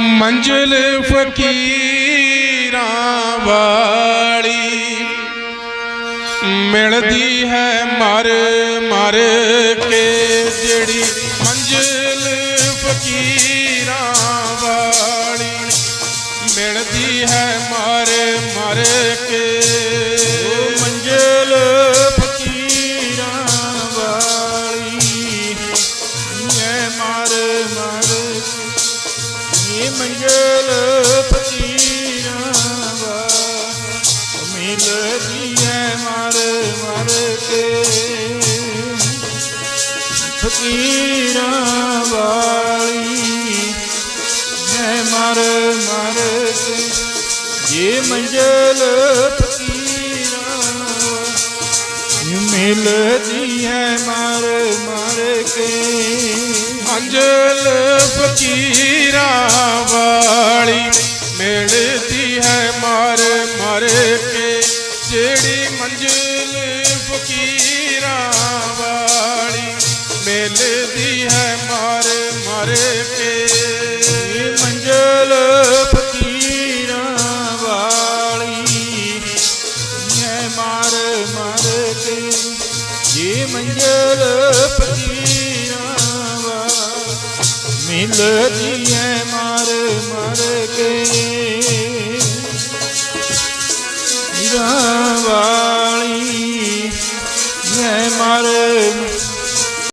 ਮੰਜ਼ਲ ਫਕੀਰਾਂ ਵਾਲੀ ਮਿਲਦੀ ਹੈ ਮਰ ਮਰ ਕੇ ਜਿਹੜੀ ਮੰਜ਼ਲ ਫਕੀਰਾਂ ਵਾਲੀ ਮਿਲਦੀ ਹੈ ਮਰ ਮਰ ਕੇ ਇਹ ਮੰਜ਼ਲ ਫਕੀਰਾਂ ਵਾਲੀ ਮਿਲਦੀ ਐ ਮਾਰ ਮਾਰ ਕੇ। ਫਕੀਰਾਂ ਵਾਲੀ ਐ ਮਾਰ ਮਾਰ ਕੇ। ਇਹ ਮੰਜ਼ਲ ਫਕੀਰਾਂ ਵਾਲੀ ਮਿਲਦੀ ਹੈ ਮਾਰ ਮਾਰ ਕੇ। ਮੰਜ਼ਲ ਜਿਹੜੀ ਮੰਜ਼ਿਲ ਫਕੀਰਾਂ ਵਾਲੀ ਮਿਲਦੀ ਹੈ, ਮਾਰ, ਮਰ ਕੇ। ਇਹ ਮੰਜ਼ਲ ਫਕੀਰਾਂ ਵਾਲੀ ਹੈ, ਮਾਰ ਮਾਰ ਕੇ। ਇਹ ਮੰਜ਼ਲ ਫਕੀਰਾਂ ਵਾਲੀ ਮਿਲਦੀ ਹੈ ગવાળી ને મારે